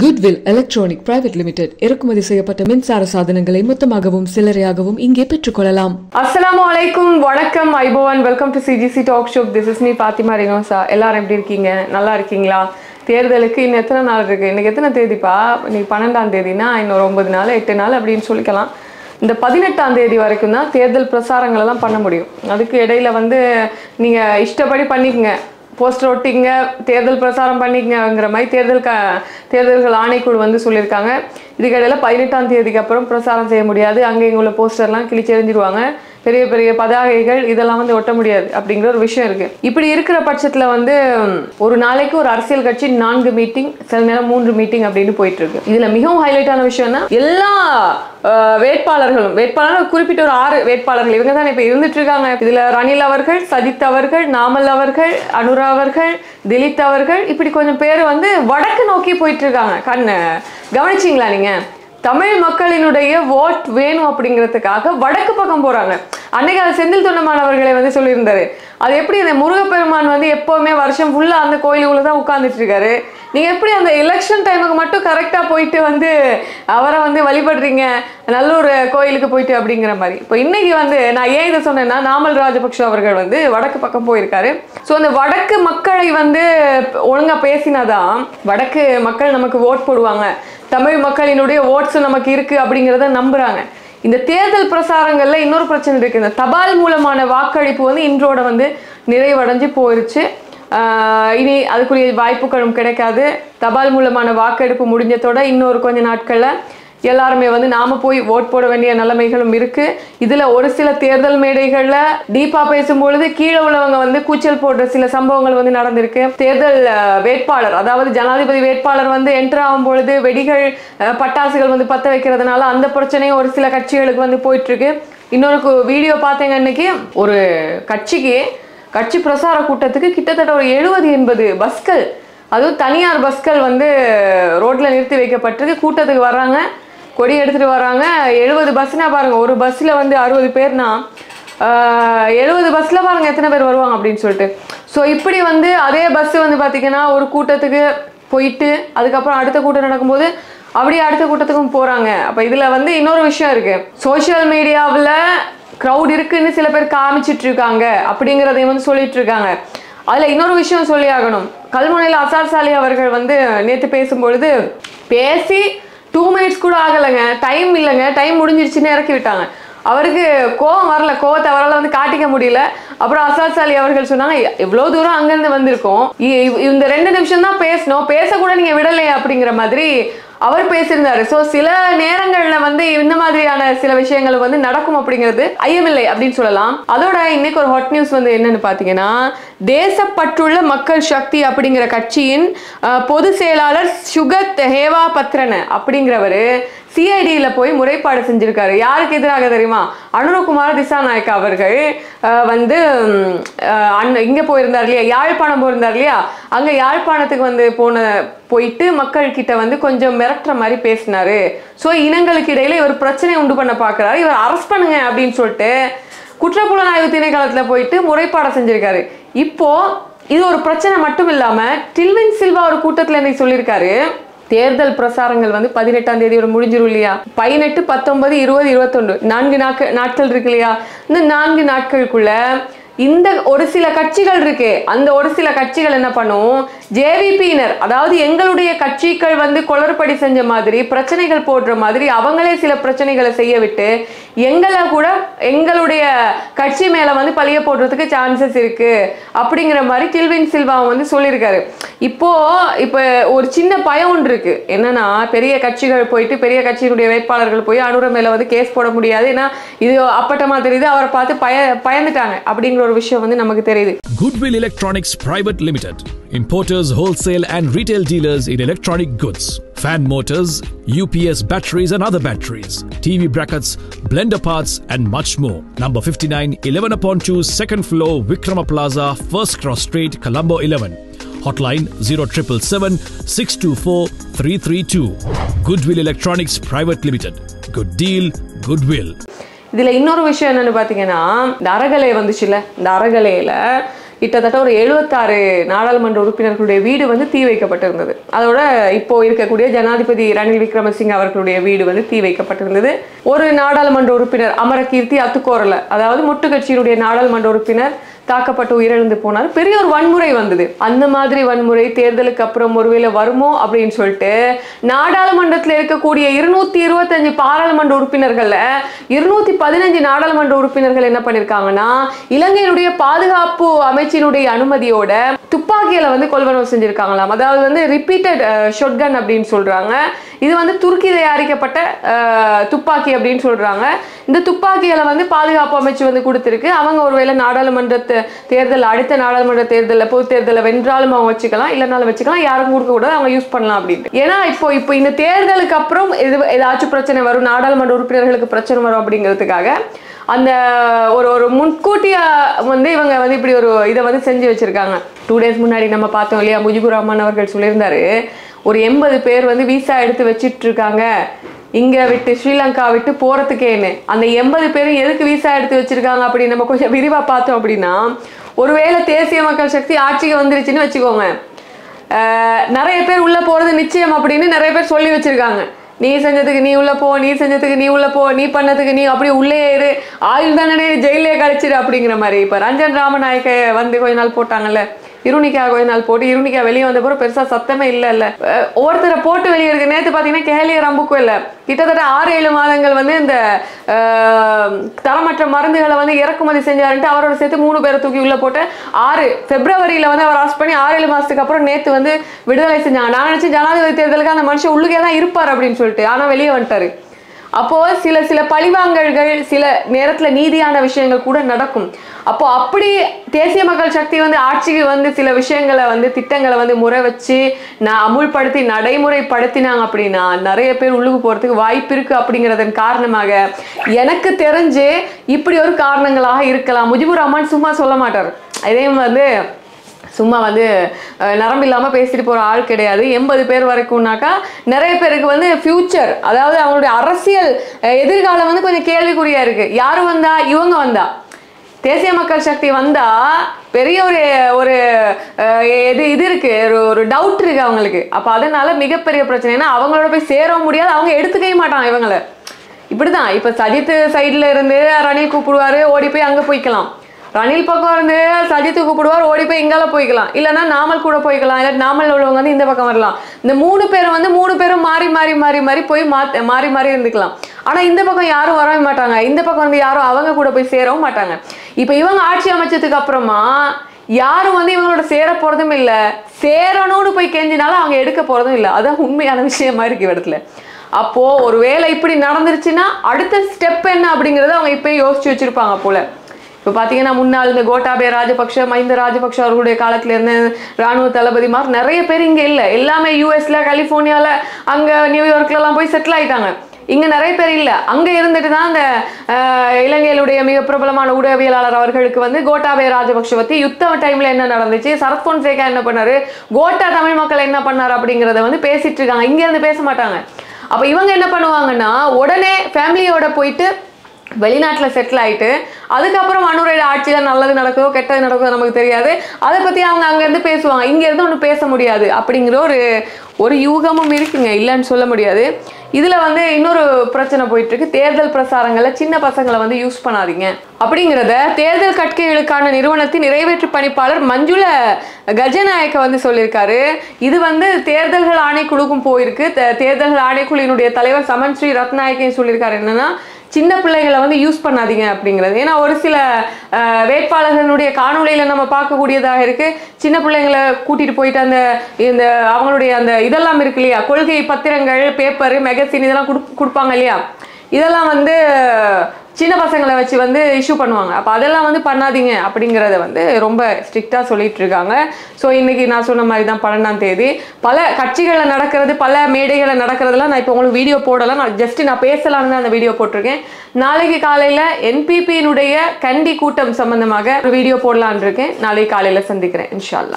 Goodwill electronic private limited இறக்குமதி செய்யப்பட்ட மின்சார சாதனங்களை மொத்தமாகவும் சில்லறையாகவும் இங்கே பெற்றுக்கொள்ளலாம் அஸ்ஸலாமு அலைக்கும் வணக்கம். ஐபோவன் welcome to CGC talk show this is me Fathima Rinosa எல்லாரும் எப்படி இருக்கீங்க? நல்லா இருக்கீங்களா? தேர்தலுக்கு இன்னும் எத்தனை நாள் இருக்கு? இன்னைக்கு எத்தனை தேதிப்பா? இன்னைக்கு பன்னெண்டாம் தேதினா இன்னொரு ஒன்பது நாள் எட்டு நாள் அப்படின்னு சொல்லிக்கலாம். இந்த பதினெட்டாம் தேதி வரைக்கும் தான் தேர்தல் பிரசாரங்கள் எல்லாம் பண்ண முடியும். அதுக்கு இடையில வந்து நீங்க இஷ்டப்படி பண்ணிக்கங்க. போஸ்டர் ஒட்டிங்க தேர்தல் பிரசாரம் பண்ணிக்கங்கிற மாதிரி தேர்தல் க தேர்தல்கள் ஆணைக்குழு வந்து சொல்லியிருக்காங்க. இதுக்கிடையில் பதினெட்டாம் தேதிக்கு அப்புறம் பிரசாரம் செய்ய முடியாது. அங்கே இங்கே உள்ள போஸ்டர்லாம் கிழிச்செறிஞ்சிருவாங்க. பெரிய பெரிய பதாகைகள் இதெல்லாம் வந்து ஒட்ட முடியாது அப்படிங்கிற ஒரு விஷயம் இருக்கு. இப்படி இருக்கிற பட்சத்தில் வந்து ஒரு நாளைக்கு ஒரு அரசியல் கட்சி நான்கு மீட்டிங் சில நேரம் மூன்று மீட்டிங் அப்படின்னு போயிட்டு இருக்கு. இதுல மிகவும் ஹைலைட்டான விஷயம்னா எல்லா வேட்பாளர்களும் வேட்பாளர் குறிப்பிட்ட ஒரு ஆறு வேட்பாளர்கள் இவங்க தான் இப்ப இருந்துட்டு இருக்காங்க. இதுல ரணில் அவர்கள் சஜித் அவர்கள் நாமல் அவர்கள் அனுரா அவர்கள் திலீத் அவர்கள் இப்படி கொஞ்சம் பேர் வந்து வடக்கு நோக்கி போயிட்டு இருக்காங்க. கண்ணு கவனிச்சிங்களா நீங்க? தமிழ் மக்களினுடைய ஓட் வேணும் அப்படிங்கிறதுக்காக வடக்கு பக்கம் போறாங்க. அன்னைக்கு அது செந்தில் தொண்டமானவர்களை வந்து சொல்லியிருந்தாரு. அது எப்படி அந்த முருகப்பெருமான் வந்து எப்போவுமே வருஷம் ஃபுல்லாக அந்த கோயிலுக்குள்ளே தான் உட்காந்துட்டு இருக்காரு நீங்கள் எப்படி அந்த எலெக்ஷன் டைமுக்கு மட்டும் கரெக்டாக போயிட்டு வந்து அவரை வந்து வழிபடுறீங்க? நல்லூர் கோயிலுக்கு போயிட்டு அப்படிங்கிற மாதிரி. இப்போ இன்னைக்கு வந்து நான் ஏன் இதை சொன்னேன்னா நாமல் ராஜபக்ஷ அவர்கள் வந்து வடக்கு பக்கம் போயிருக்காரு. ஸோ அந்த வடக்கு மக்களை வந்து ஒழுங்காக பேசினாதான் வடக்கு மக்கள் நமக்கு ஓட் போடுவாங்க. தமிழ் மக்களினுடைய ஓட்ஸ் நமக்கு இருக்குது அப்படிங்கிறத நம்புகிறாங்க இந்த தேர்தல் பிரசாரங்களில் இன்னொரு பிரச்சனை இருக்குது இந்த தபால் மூலமான வாக்களிப்பு வந்து இன்றோட வந்து நிறைவடைஞ்சு போயிருச்சு. இனி அதுக்குரிய வாய்ப்புகளும் கிடைக்காது. தபால் மூலமான வாக்கெடுப்பு முடிஞ்சதோட இன்னொரு கொஞ்ச நாட்களில் எல்லாருமே வந்து நாம போய் ஓட் போட வேண்டிய நிலைமைகளும் இருக்கு. இதுல ஒரு சில தேர்தல் மேடைகள்ல டீப்பா பேசும்பொழுது கீழே உள்ளவங்க வந்து கூச்சல் போடுற சில சம்பவங்கள் வந்து நடந்திருக்கு. தேர்தல் வேட்பாளர் அதாவது ஜனாதிபதி வேட்பாளர் வந்து என்டர் ஆகும் பொழுது வெடிகள் பட்டாசுகள் வந்து பத்த வைக்கிறதுனால அந்த பிரச்சனையும் ஒரு சில கட்சிகளுக்கு வந்து போயிட்டு இருக்கு இன்னொரு வீடியோ பார்த்தேங்க இன்னைக்கு ஒரு கட்சிக்கு கட்சி பிரசார கூட்டத்துக்கு கிட்டத்தட்ட ஒரு எழுபது எண்பது பஸ்கள் அதுவும் தனியார் பஸ்கள் வந்து ரோட்ல நிறுத்தி வைக்கப்பட்டிருக்கு. கூட்டத்துக்கு வர்றாங்க. கொடி எடுத்துகிட்டு வராங்க. எழுபது பஸ்னா பாருங்கள் ஒரு பஸ்ஸில் வந்து அறுபது பேர்னா எழுபது பஸ்ஸில் பாருங்கள் எத்தனை பேர் வருவாங்க அப்படின்னு சொல்லிட்டு. ஸோ இப்படி வந்து அதே பஸ்ஸு வந்து பார்த்திங்கன்னா ஒரு கூட்டத்துக்கு போயிட்டு அதுக்கப்புறம் அடுத்த கூட்டம் நடக்கும்போது அப்படியே அடுத்த கூட்டத்துக்கும் போகிறாங்க அப்போ இதில் வந்து இன்னொரு விஷயம் இருக்குது சோஷியல் மீடியாவில் க்ரௌட் இருக்குன்னு சில பேர் காமிச்சிட்டு இருக்காங்க. அப்படிங்கிறதையும் வந்து சொல்லிட்டு இருக்காங்க. இன்னொரு விஷயம் சொல்லி ஆகணும் கல்முனையில் அசார் சாலி அவர்கள் வந்து நேற்று பேசும்பொழுது பேசி டூ மினிட்ஸ் கூட ஆகலைங்க. டைம் இல்லைங்க. டைம் முடிஞ்சிருச்சுன்னு இறக்கி விட்டாங்க. அவருக்கு கோவம் வரல. கோவத்தை அவரால் வந்து காட்டிக்க முடியல. அப்புறம் அசாத் சாலி அவர்கள் சொன்னாங்க எவ்வளோ தூரம் அங்கேருந்து வந்திருக்கோம். இ- இந்த ரெண்டு நிமிஷம் தான் பேசணும். பேசக்கூட நீங்கள் விடலையே அப்படிங்கிற மாதிரி அவர் பேசியிருந்தாரு. ஸோ சில நேரங்களில் வந்து இந்த மாதிரியான சில விஷயங்கள் வந்து நடக்கும் அப்படிங்கிறது ஐயமில்லை அப்படின்னு சொல்லலாம். அதோட இன்னைக்கு ஒரு ஹாட் நியூஸ் வந்து என்னன்னு பார்த்தீங்கன்னா தேசப்பற்றுள்ள மக்கள் சக்தி அப்படிங்கிற கட்சியின் பொது செயலாளர் சுகத் ஹேவா பத்ரன அப்படிங்கிறவரு சிஐடியில் போய் முறைப்பாடு செஞ்சுருக்காரு. யாருக்கு எதிராக தெரியுமா? அனுரகுமார் திசாநாயக் அவர்கள் வந்து அண்ண இங்கே போயிருந்தார் இல்லையா? யாழ்ப்பாணம் போயிருந்தார் இல்லையா? அங்கே யாழ்ப்பாணத்துக்கு வந்து போன போயிட்டு மக்கள்கிட்ட வந்து கொஞ்சம் மிரட்டுற மாதிரி பேசினாரு. ஸோ இனங்களுக்கு இடையில இவர் பிரச்சனை உண்டு பண்ண பார்க்கறாரு இவர் அரெஸ்ட் பண்ணுங்க அப்படின்னு சொல்லிட்டு குற்றப்புலனாய்வு திணைக்களத்தில் போயிட்டு முறைப்பாடு செஞ்சுருக்காரு. இப்போது இது ஒரு பிரச்சனை மட்டும் இல்லாமல் டில்வின் சில்வா ஒரு கூட்டத்தில் இன்னைக்கு சொல்லியிருக்காரு. தேர்தல் பிரசாரங்கள் வந்து பதினெட்டாம் தேதியோட முடிஞ்சிரும் இல்லையா? பதினெட்டு பத்தொன்பது இருபது இருபத்தொன்று நான்கு நாட்கள் நாட்கள் இருக்கு இல்லையா? இந்த நான்கு நாட்களுக்குள்ள இந்த ஒரு சில கட்சிகள் இருக்கு அந்த ஒரு சில கட்சிகள் என்ன பண்ணும்? ஜேவிபியினர் அதாவது எங்களுடைய கட்சிகள் வந்து குளறுபடி செஞ்ச மாதிரி பிரச்சனைகள் போடுற மாதிரி அவங்களே சில பிரச்சனைகளை செய்ய விட்டு எங்களை கூட எங்களுடைய கட்சி மேலே வந்து பழிய போடுறதுக்கு சான்சஸ் இருக்கு அப்படிங்கிற மாதிரி கில்வின் சில்வா வந்து சொல்லியிருக்காரு. இப்போ இப்போ ஒரு சின்ன பயம் ஒன்று இருக்குது என்னென்னா பெரிய கட்சிகள் போயிட்டு பெரிய கட்சியினுடைய வேட்பாளர்கள் போய் அனுர மேலே வந்து கேஸ் போட முடியாது. ஏன்னா இது அப்பட்டமா தெரியுது அவரை பார்த்து பய பயந்துட்டாங்க அப்படிங்கிற ஒரு விஷயம் வந்து நமக்கு தெரியுது. Goodwill Electronics Private Limited Importers, wholesale and retail dealers in electronic goods. Fan motors, UPS batteries and other batteries. TV brackets, blender parts and much more. Number 59, 11 upon 2, second floor, Vikrama Plaza, First Cross Street, Colombo 11. Hotline 0777 624 332. Goodwill Electronics Private Limited. Good deal, goodwill. இதில் இன்னொரு விஷயம் என்னன்னு பார்த்தீங்கன்னா இந்த அறகலை வந்துச்சுல்ல இந்த அறகலையில் கிட்டத்தட்ட ஒரு எழுபத்தாறு நாடாளுமன்ற உறுப்பினர்களுடைய வீடு வந்து தீ வைக்கப்பட்டிருந்தது. அதோட இப்போ இருக்கக்கூடிய ஜனாதிபதி ரணில் விக்ரமசிங்க அவர்களுடைய வீடு வந்து தீ வைக்கப்பட்டிருந்தது. ஒரு நாடாளுமன்ற உறுப்பினர் அமரகீர்த்தி அத்துக்கோரல அதாவது முட்டுக்கட்சியினுடைய நாடாளுமன்ற உறுப்பினர் தாக்கப்பட்டு உயிரிழந்து போனார். பெரிய ஒரு வன்முறை வந்தது. அந்த மாதிரி வன்முறை தேர்தலுக்கு அப்புறம் ஒருவேளை வருமோ அப்படின்னு சொல்லிட்டு நாடாளுமன்றத்தில் இருக்கக்கூடிய இருநூத்தி இருபத்தஞ்சு பாராளுமன்ற உறுப்பினர்கள்ல இருநூத்தி பதினஞ்சு நாடாளுமன்ற உறுப்பினர்கள் என்ன பண்ணிருக்காங்கன்னா இலங்கையினுடைய பாதுகாப்பு அமைச்சினுடைய அனுமதியோட துப்பாக்கியில வந்து கொள்வனவு செஞ்சிருக்காங்களாம். அதாவது வந்து ரிப்பீட்டட் ஷொட்கன் அப்படின்னு சொல்றாங்க. இது வந்து துருக்கி தயாரிக்கப்பட்ட துப்பாக்கி அப்படின்னு சொல்கிறாங்க இந்த துப்பாக்கிகளை வந்து பாதுகாப்பு அமைச்சு வந்து கொடுத்துருக்கு. அவங்க ஒருவேளை நாடாளுமன்ற தேர்தல் அடுத்த நாடாளுமன்ற தேர்தலில் பொது தேர்தலில் வென்றாலும் அவங்க வச்சுக்கலாம் இல்லைனாலும் வச்சுக்கலாம் யாரும் கொடுக்கக்கூடாது அவங்க யூஸ் பண்ணலாம் அப்படின்ட்டு. ஏன்னா இப்போ இப்போ இந்த தேர்தலுக்கு அப்புறம் இது ஏதாச்சும் பிரச்சனை வரும் நாடாளுமன்ற உறுப்பினர்களுக்கு பிரச்சனை வரும் அப்படிங்கிறதுக்காக அந்த ஒரு ஒரு முன்கூட்டியா வந்து இவங்க வந்து இப்படி ஒரு இதை வந்து செஞ்சு வச்சிருக்காங்க. டூ டேஸ் முன்னாடி நம்ம பார்த்தோம் இல்லையா முஜிபுர் ரஹ்மான் அவர்கள் சொல்லியிருந்தாரு ஒரு எண்பது பேர் வந்து விசா எடுத்து வச்சிட்டு இருக்காங்க இங்க விட்டு ஸ்ரீலங்கா விட்டு போறதுக்கேன்னு. அந்த எண்பது பேரும் எதுக்கு விசா எடுத்து வச்சிருக்காங்க அப்படின்னு நம்ம கொஞ்சம் விரிவா பார்த்தோம் அப்படின்னா ஒருவேளை தேசிய மக்கள் சக்தி ஆட்சிக்கு வந்துருச்சுன்னு வச்சுக்கோங்க. நிறைய பேர் உள்ள போறது நிச்சயம் அப்படின்னு நிறைய பேர் சொல்லி வச்சிருக்காங்க. நீ செஞ்சதுக்கு நீ உள்ள போ நீ செஞ்சதுக்கு நீ உள்ள போ நீ பண்ணதுக்கு நீ அப்படி உள்ளே இரு. ஆயுள் தண்டனை ஜெயிலே கழிச்சிரு அப்படிங்கிற மாதிரி. இப்ப ரஞ்சன் ராமநாயக்க வந்து கொஞ்ச நாள் போட்டாங்கல்ல. இருணிக்கா கொஞ்ச நாள் போட்டு இருணிக்கா வெளியே வந்த பிறகு பெருசா சத்தமே இல்ல இல்ல ஒருத்தரை ஒவ்வொருத்தரை போட்டு வெளியே இருக்கு நேத்து பாத்தீங்கன்னா கேலிய ரம்புக்கும் இல்ல. கிட்டத்தட்ட ஆறு ஏழு மாதங்கள் வந்து இந்த தரமற்ற மருந்துகளை வந்து இறக்குமதி செஞ்சாருன்ட்டு அவரோட சேர்த்து மூணு பேரை தூக்கி உள்ள போட்டு ஆறு பிப்ரவரியில வந்து அவர் அரெஸ்ட் பண்ணி ஆறு ஏழு மாசத்துக்கு அப்புறம் நேத்து வந்து விடுதலை செஞ்சாங்க. நான் நினைச்சேன் ஜனாதிபதி தேர்தலுக்கு அந்த மனுஷன் உள்ளுக்கே தான் இருப்பார் அப்படின்னு சொல்லிட்டு. ஆனா வெளியே வந்துட்டாரு. அப்போ சில சில பழிவாங்கல்கள் சில நேரத்துல நீதியான விஷயங்கள் கூட நடக்கும். அப்போ அப்படி தேசிய மக்கள் சக்தி வந்து ஆட்சிக்கு வந்து சில விஷயங்களை வந்து திட்டங்களை வந்து முறை வச்சு நான் அமுல்படுத்தி நடைமுறைப்படுத்தினாங்க அப்படின்னா நிறைய பேர் உள்ளுக்கு போகிறதுக்கு வாய்ப்பு இருக்கு அப்படிங்கிறதன் காரணமாக எனக்கு தெரிஞ்சு இப்படி ஒரு காரணங்களாக இருக்கலாம். முஜிபுர் ரஹ்மான் சும்மா சொல்ல மாட்டார். இதே வந்து சும்மா வந்து நரம்பு இல்லாமல் பேசிட்டு போகிற ஆள் கிடையாது. எண்பது பேர் வரைக்கும்னாக்கா நிறைய பேருக்கு வந்து ஃப்யூச்சர் அதாவது அவங்களுடைய அரசியல் எதிர்காலம் வந்து கொஞ்சம் கேள்விக்குறியா இருக்கு. யார் வந்தா? இவங்க வந்தா. தேசிய மக்கள் சக்தி வந்தா பெரிய ஒரு ஒரு இது இது இருக்கு. ஒரு ஒரு டவுட் இருக்கு அவங்களுக்கு. அப்போ அதனால மிகப்பெரிய பிரச்சனைனா அவங்களோட போய் சேரவும் முடியாது. அவங்க எடுத்துக்கவே மாட்டாங்க இவங்களை. இப்படிதான். இப்ப சஜித் சைடில் இருந்து ரணில் கூப்பிடுவாரு ஓடி போய் அங்க போய்க்கலாம். ரணில் பக்கம் இருந்து சஜித்து கூப்பிடுவார் ஓடி போய் இங்கால போய்க்கலாம். இல்லைன்னா நாமல் கூட போய்க்கலாம். இல்லை நாமல் உள்ளவங்க வந்து இந்த பக்கம் வரலாம். இந்த மூணு பேரும் வந்து மூணு பேரும் மாறி மாறி மாறி மாறி போய் மாறி மாறி இருந்துக்கலாம். ஆனா இந்த பக்கம் யாரும் வரவே மாட்டாங்க. இந்த பக்கம் வந்து யாரும் அவங்க கூட போய் சேரவும் மாட்டாங்க. இப்போ இவங்க ஆட்சி அமைச்சதுக்கு அப்புறமா யாரும் வந்து இவங்களோட சேர போகிறதும் இல்லை. சேரணும்னு போய் கெஞ்சினாலும் அவங்க எடுக்க போகிறதும் இல்லை. அதான் உண்மையான விஷயமா இருக்கு இடத்துல அப்போது ஒரு வேலை இப்படி நடந்துருச்சுன்னா அடுத்த ஸ்டெப் என்ன அப்படிங்கிறத அவங்க இப்போயே யோசிச்சு வச்சுருப்பாங்க போல. இப்போ பார்த்தீங்கன்னா முன்னாள் இந்த கோட்டாபய ராஜபக்ஷ மஹிந்த ராஜபக்ஷ அவர்களுடைய காலத்துல இருந்து ராணுவ தளபதிமார் நிறைய பேர் இங்கே இல்லை. எல்லாமே யூஎஸ்ல கலிஃபோர்னியாவில் அங்கே நியூயார்க்லலாம் போய் செட்டில் ஆயிட்டாங்க. இங்கே நிறைய பேர் இல்லை. அங்கே இருந்துட்டு தான் அந்த இலங்கையிலுடைய மிக பிரபலமான ஊடகவியலாளர் அவர்களுக்கு வந்து கோட்டாபய ராஜபக்ஷ பற்றி யுத்த டைமில் என்ன நடந்துச்சு? சரத் பொன்சேகா என்ன பண்ணார்? கோட்டா தமிழ் மக்கள் என்ன பண்ணார் அப்படிங்கிறத வந்து பேசிட்டு இருக்காங்க. இங்கேருந்து பேச மாட்டாங்க. அப்போ இவங்க என்ன பண்ணுவாங்கன்னா உடனே ஃபேமிலியோட போயிட்டு வெளிநாட்டில் செட்டில் ஆகிட்டு அதுக்கப்புறம் மனுரையில் ஆட்சியில் நல்லது நடக்குதோ கெட்டது நடக்குதோ நமக்கு தெரியாது. அதை பற்றி அவங்க அங்கேருந்து பேசுவாங்க. இங்கேருந்து ஒன்றும் பேச முடியாது. அப்படிங்கிற ஒரு ஒரு யூகமும் இருக்குங்க. இல்லைன்னு சொல்ல முடியாது. இதில் வந்து இன்னொரு பிரச்சனை போயிட்டுருக்கு. தேர்தல் பிரசாரங்களில் சின்ன பசங்களை வந்து யூஸ் பண்ணாதீங்க. அப்படிங்கிறத தேர்தல் கட்கைகளுக்கான நிறுவனத்தின் நிறைவேற்று பணிப்பாளர் மஞ்சுள கஜநாயக்க வந்து சொல்லியிருக்காரு. இது வந்து தேர்தல்கள் ஆணைக்குழுக்கும் போயிருக்கு. தேர்தல்கள் ஆணைக்குழுவினுடைய தலைவர் சமன் ஸ்ரீ ரத்நாயக்கையும் சொல்லியிருக்காரு. என்னன்னா சின்ன பிள்ளைகளை வந்து யூஸ் பண்ணாதீங்க அப்படிங்கிறது. ஏன்னா ஒரு சில வேட்பாளர்களுடைய காணொலியில் நம்ம பார்க்கக்கூடியதாக இருக்கு. சின்ன பிள்ளைங்களை கூட்டிகிட்டு போயிட்டு அந்த இந்த அவங்களுடைய அந்த இதெல்லாம் இருக்கு இல்லையா? கொள்கை பத்திரங்கள் பேப்பர் மெகசின் இதெல்லாம் குடு- கொடுப்பாங்க இல்லையா? இதெல்லாம் வந்து சின்ன பசங்களை வச்சு வந்து இஷ்யூ பண்ணுவாங்க. அப்போ அதெல்லாம் வந்து பண்ணாதீங்க அப்படிங்கிறத வந்து ரொம்ப ஸ்ட்ரிக்டாக சொல்லிட்டு இருக்காங்க. ஸோ இன்றைக்கி நான் சொன்ன மாதிரி தான் பன்னெண்டாம் தேதி. பல கட்சிகளில் நடக்கிறது பல மேடைகளில் நடக்கிறதுலாம் நான் இப்போ உங்களுக்கு வீடியோ போடலாம். நான் ஜஸ்ட் நான் பேசலாம்னு தான் அந்த வீடியோ போட்டிருக்கேன். நாளைக்கு காலையில் என்பிபியினுடைய கண்டி கூட்டம் சம்பந்தமாக ஒரு வீடியோ போடலான்னு இருக்கேன். நாளைக்கு காலையில் சந்திக்கிறேன் இன்ஷால்லா